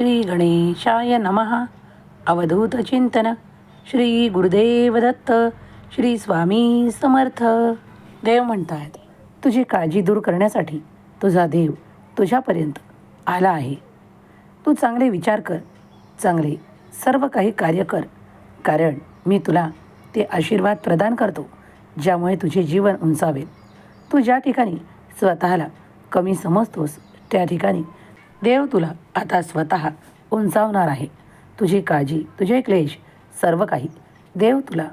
श्री गणेशाय नमः। अवधूत चिंतन। श्री गुरुदेव दत्त। श्री स्वामी समर्थ। देव म्हणतायत तुझी काळजी दूर करण्यासाठी तुझा देव तुझ्यापर्यंत आला आहे. तू चांगले विचार कर चांगले सर्व काही कार्य कर कारण मी तुला ते आशीर्वाद प्रदान करतो ज्यामुळे तुझे जीवन उंचावेल. तू ज्या ठिकाणी स्वतःला कमी समजतोस त्या ठिकाणी देव तुला आता स्वतः उंचावणार आहे. तुझी काळजी तुझे क्लेश सर्व काही देव तुला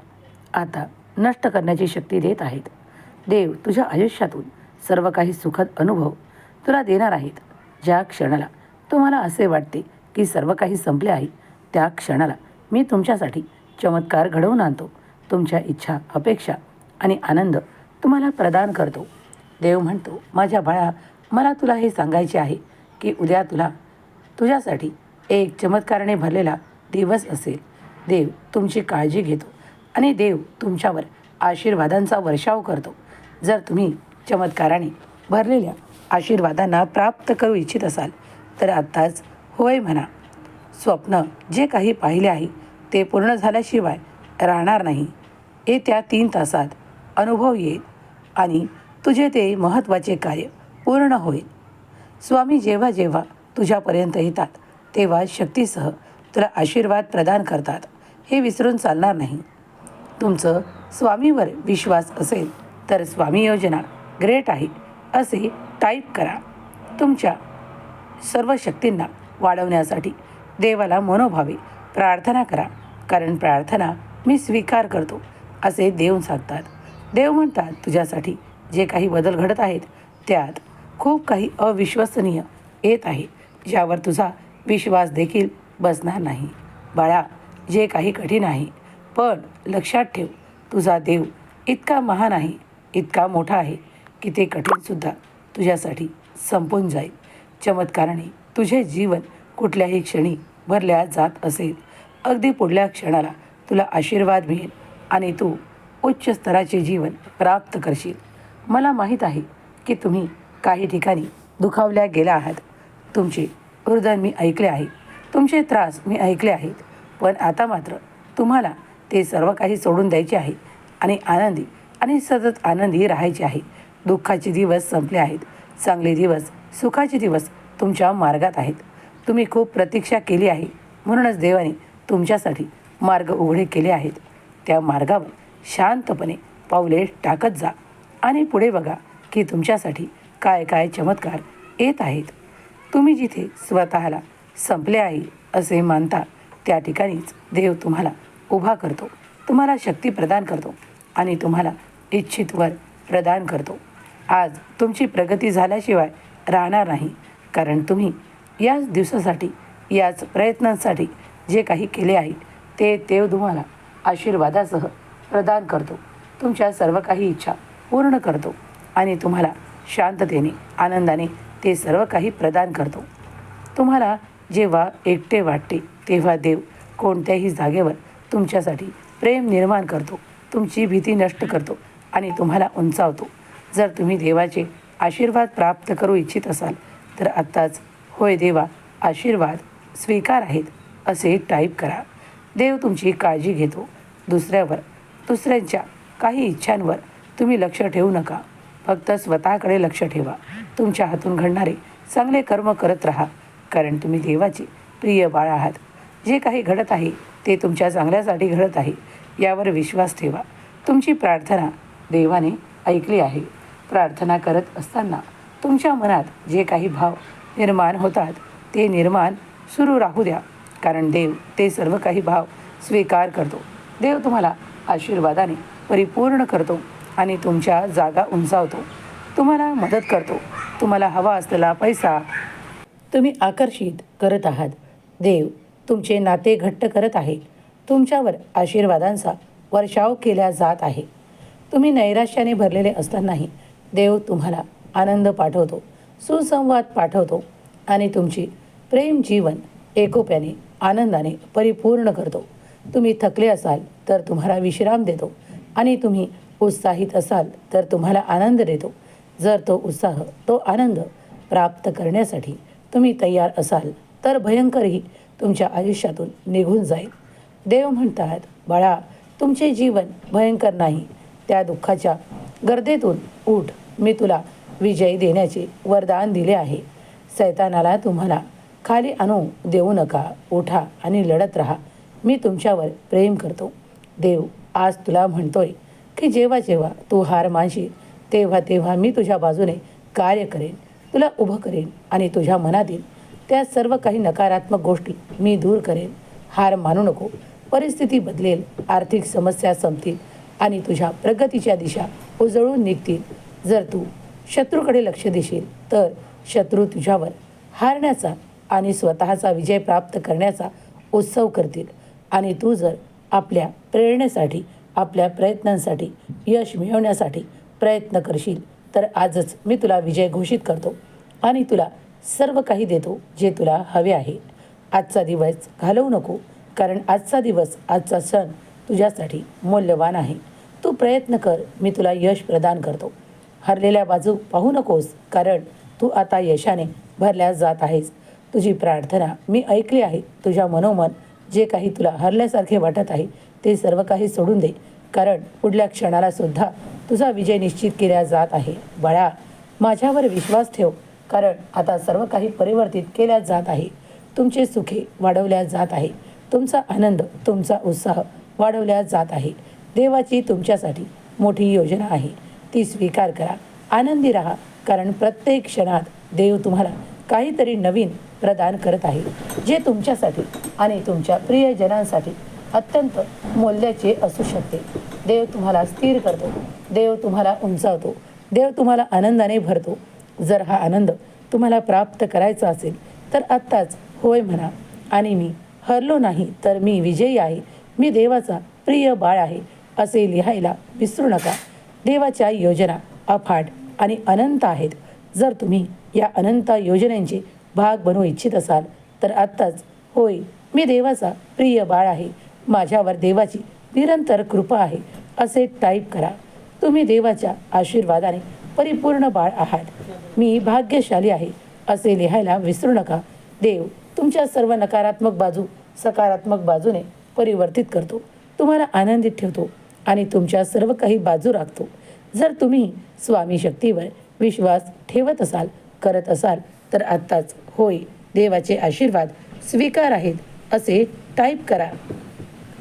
आता नष्ट करण्याची शक्ती देत आहेत. देव तुझ्या आयुष्यातून सर्व काही सुखद अनुभव तुला देणार आहेत. ज्या क्षणाला तुम्हाला असे वाटते की सर्व काही संपले आहे त्या क्षणाला मी तुमच्यासाठी चमत्कार घडवून आणतो. तुमच्या इच्छा अपेक्षा आणि आनंद तुम्हाला प्रदान करतो. देव म्हणतो माझ्या बाळा मला तुला हे सांगायचे आहे. की उद्या तुला तुझ्यासाठी एक चमत्काराने भरलेला दिवस असेल. देव तुमची काळजी घेतो आणि देव तुमच्यावर आशीर्वादांचा वर्षाव करतो. जर तुम्ही चमत्काराने भरलेल्या आशीर्वादांना प्राप्त करू इच्छित असाल तर आत्ताच होय म्हणा. स्वप्न जे काही पाहिले आहे ते पूर्ण झाल्याशिवाय राहणार नाही. येत्या तीन तासात अनुभव येईल आणि तुझे ते महत्त्वाचे कार्य पूर्ण होईल. स्वामी जेव्हा जेव्हा तुझ्यापर्यंत येतात तेव्हा शक्तीसह तुला आशीर्वाद प्रदान करतात. हे विसरून चालणार नाही. तुमचं स्वामीवर विश्वास असेल तर स्वामी योजना ग्रेट आहे असे टाईप करा. तुमच्या सर्व शक्तींना वाढवण्यासाठी देवाला मनोभावे प्रार्थना करा कारण प्रार्थना मी स्वीकार करतो असे देव सांगतात. देव म्हणतात तुझ्यासाठी जे काही बदल घडत आहेत त्यात खूप काही अविश्वसनीय येत आहे ज्यावर तुझा विश्वास देखील बसणार नाही. बाळा जे काही कठीण आहे पण लक्षात ठेव तुझा देव इतका महान आहे इतका मोठा आहे की ते कठीणसुद्धा तुझ्यासाठी संपून जाईल. चमत्काराने तुझे जीवन कुठल्याही क्षणी भरल्या जात असेल. अगदी पुढल्या क्षणाला तुला आशीर्वाद मिळेल आणि तू उच्च स्तराचे जीवन प्राप्त करशील. मला माहीत आहे की तुम्ही काही ठिकाणी दुखावल्या गेल्या आहात. तुमचे हृदय मी ऐकले आहे. तुमचे त्रास मी ऐकले आहेत. पण आता मात्र तुम्हाला ते सर्व काही सोडून द्यायचे आहे आणि आनंदी आणि सतत आनंदी राहायचे आहे. दुःखाचे दिवस संपले आहेत. चांगले दिवस सुखाचे दिवस तुमच्या मार्गात आहेत. तुम्ही खूप प्रतीक्षा केली आहे. म्हणूनच देवाने तुमच्यासाठी मार्ग उघडे केले आहेत. त्या मार्गावर शांतपणे पावले टाकत जा आणि पुढे बघा की तुमच्यासाठी काय काय चमत्कार येत आहेत. तुम्ही जिथे स्वतःला संपले आहे असे मानता त्या ठिकाणीच देव तुम्हाला उभा करतो. तुम्हाला शक्ती प्रदान करतो आणि तुम्हाला इच्छित वर प्रदान करतो. आज तुमची प्रगती झाल्याशिवाय राहणार नाही कारण तुम्ही याच दिवसासाठी याच प्रयत्नांसाठी जे काही केले आहे ते देव तुम्हाला आशीर्वादासह प्रदान करतो. तुमच्या सर्व काही इच्छा पूर्ण करतो आणि तुम्हाला शांततेने आनंदाने ते सर्व काही प्रदान करतो. तुम्हाला जेव्हा एकटे वाटते तेव्हा देव कोणत्याही जागेवर तुमच्यासाठी प्रेम निर्माण करतो तुमची भीती नष्ट करतो आणि तुम्हाला उंचावतो. जर तुम्ही देवाचे आशीर्वाद प्राप्त करू इच्छित असाल तर आत्ताच होय देवा आशीर्वाद स्वीकार आहेत असे टाईप करा. देव तुमची काळजी घेतो. दुसऱ्यावर दुसऱ्यांच्या काही इच्छांवर तुम्ही लक्ष ठेवू नका. फक्त स्वतःकडे लक्ष ठेवा. तुमच्या हातून घडणारे चांगले कर्म करत राहा. कारण तुम्ही देवाचे प्रिय बाळ आहात. जे काही घडत आहे ते तुमच्या चांगल्यासाठी घडत आहे यावर विश्वास ठेवा. तुमची प्रार्थना देवाने ऐकली आहे. प्रार्थना करत असताना तुमच्या मनात जे काही भाव निर्माण होतात ते निर्माण सुरू राहू द्या. कारण देव ते सर्व काही भाव स्वीकार करतो. देव तुम्हाला आशीर्वादाने परिपूर्ण करतो. आणि तुमच्या जागा उंचावतो. तुम्हाला मदत करतो. तुम्हाला हवा असलेला पैसा तुम्ही आकर्षित करत आहात. देव तुमचे नाते घट्ट करत आहे. तुमच्यावर आशीर्वादांचा वर्षाव केला जात आहे. तुम्ही नैराश्याने भरलेले असतानाही देव तुम्हाला आनंद पाठवतो. सुसंवाद पाठवतो आणि तुमची प्रेम जीवन एकोप्याने आनंदाने परिपूर्ण करतो. तुम्ही थकले असाल तर तुम्हाला विश्राम देतो आणि तुम्ही उत्साहित असाल तर तुम्हाला आनंद देतो. जर तो उत्साह तो आनंद प्राप्त करण्यासाठी तुम्ही तयार असाल तर भयंकरही तुमच्या आयुष्यातून निघून जाईल. देव म्हणतात बाळा तुमचे जीवन भयंकर नाही. त्या दुःखाच्या गर्देतून उठ. मी तुला विजयी देण्याचे वरदान दिले आहे. सैतानाला तुम्हाला खाली आणू देऊ नका. उठा आणि लढत राहा. मी तुमच्यावर प्रेम करतो. देव आज तुला म्हणतोय की जेव्हा जेव्हा तू हार मानशील तेव्हा तेव्हा मी तुझ्या बाजूने कार्य करेन तुला उभं करेन आणि तुझ्या मनातील त्या सर्व काही नकारात्मक गोष्टी मी दूर करेन. हार मानू नको. परिस्थिती बदलेल आर्थिक समस्या संपतील आणि तुझ्या प्रगतीच्या दिशा उजळून निघतील. जर तू शत्रूकडे लक्ष देशील तर शत्रू तुझ्यावर हारण्याचा आणि स्वतःचा विजय प्राप्त करण्याचा उत्सव करतील आणि तू जर आपल्या प्रेरणेसाठी आपल्या प्रयत्नांसाठी यश मिळवण्यासाठी प्रयत्न करशील. तर आजच मी तुला विजय घोषित करतो आणि तुला सर्व काही देतो जे तुला हवे आहे. आजचा दिवस घालवू नको कारण आजचा दिवस आजचा सण तुझ्यासाठी मौल्यवान आहे. तू प्रयत्न कर मी तुला यश प्रदान करतो. हरलेल्या बाजू पाहू नकोस कारण तू आता यशाने भरल्या जात आहेस. तुझी प्रार्थना मी ऐकली आहे. तुझ्या मनोमन जे काही तुला हरल्यासारखे वाटत आहे ते सर्व काही सोडून दे. कारण पुढल्या क्षणाला सुद्धा तुझा विजय निश्चित केला जात आहे. बाळा माझ्यावर विश्वास ठेव. कारण आता सर्व काही परिवर्तित केल्या जात आहे. तुमचे सुखे वाढवल्या जात आहे. तुमचा आनंद तुमचा उत्साह वाढवल्या जात आहे. देवाची तुमच्यासाठी मोठी योजना आहे. ती स्वीकार करा. आनंदी राहा. कारण प्रत्येक क्षणात देव तुम्हाला काहीतरी नवीन प्रदान करत आहे. जे तुमच्यासाठी आणि तुमच्या प्रियजनांसाठी अत्यंत मौल्याचे असू शकते. देव तुम्हाला स्थिर करतो. देव तुम्हाला उंचावतो. देव तुम्हाला आनंदाने भरतो. जर हा आनंद तुम्हाला प्राप्त करायचा असेल तर आत्ताच होय म्हणा. आणि मी हरलो नाही तर मी विजयी आहे. मी देवाचा प्रिय बाळ आहे असे लिहायला विसरू नका. देवाच्या योजना अफाट आणि अनंत आहेत. जर तुम्ही या अनंत योजनांचे भाग बनवू इच्छित असाल तर आत्ताच होय मी देवाचा प्रिय बाळ आहे. माझ्यावर देवाची निरंतर कृपा आहे असे टाईप करा. तुम्ही देवाच्या आशीर्वादाने परिपूर्ण बाळ आहात. मी भाग्यशाली आहे असे लिहायला विसरू नका. देव तुमच्या सर्व नकारात्मक बाजू सकारात्मक बाजूने परिवर्तित करतो. तुम्हाला आनंदित ठेवतो आणि तुमच्या सर्व काही बाजू राखतो. जर तुम्ही स्वामी शक्तीवर विश्वास ठेवत असाल करत असाल तर आत्ताच होय देवाचे आशीर्वाद स्वीकार आहेत असे टाईप करा.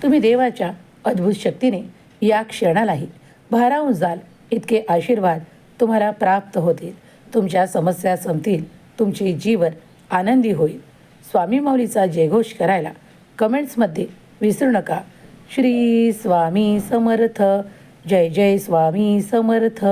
तुम्ही देवाच्या अद्भुत शक्तीने या क्षणालाही भारावून जाल. इतके आशीर्वाद तुम्हाला प्राप्त होतील. तुमच्या समस्या संपतील. तुमचे जीवन आनंदी होईल. स्वामी माऊलीचा जयघोष करायला कमेंट्समध्ये विसरू नका. श्री स्वामी समर्थ. जय जय स्वामी समर्थ.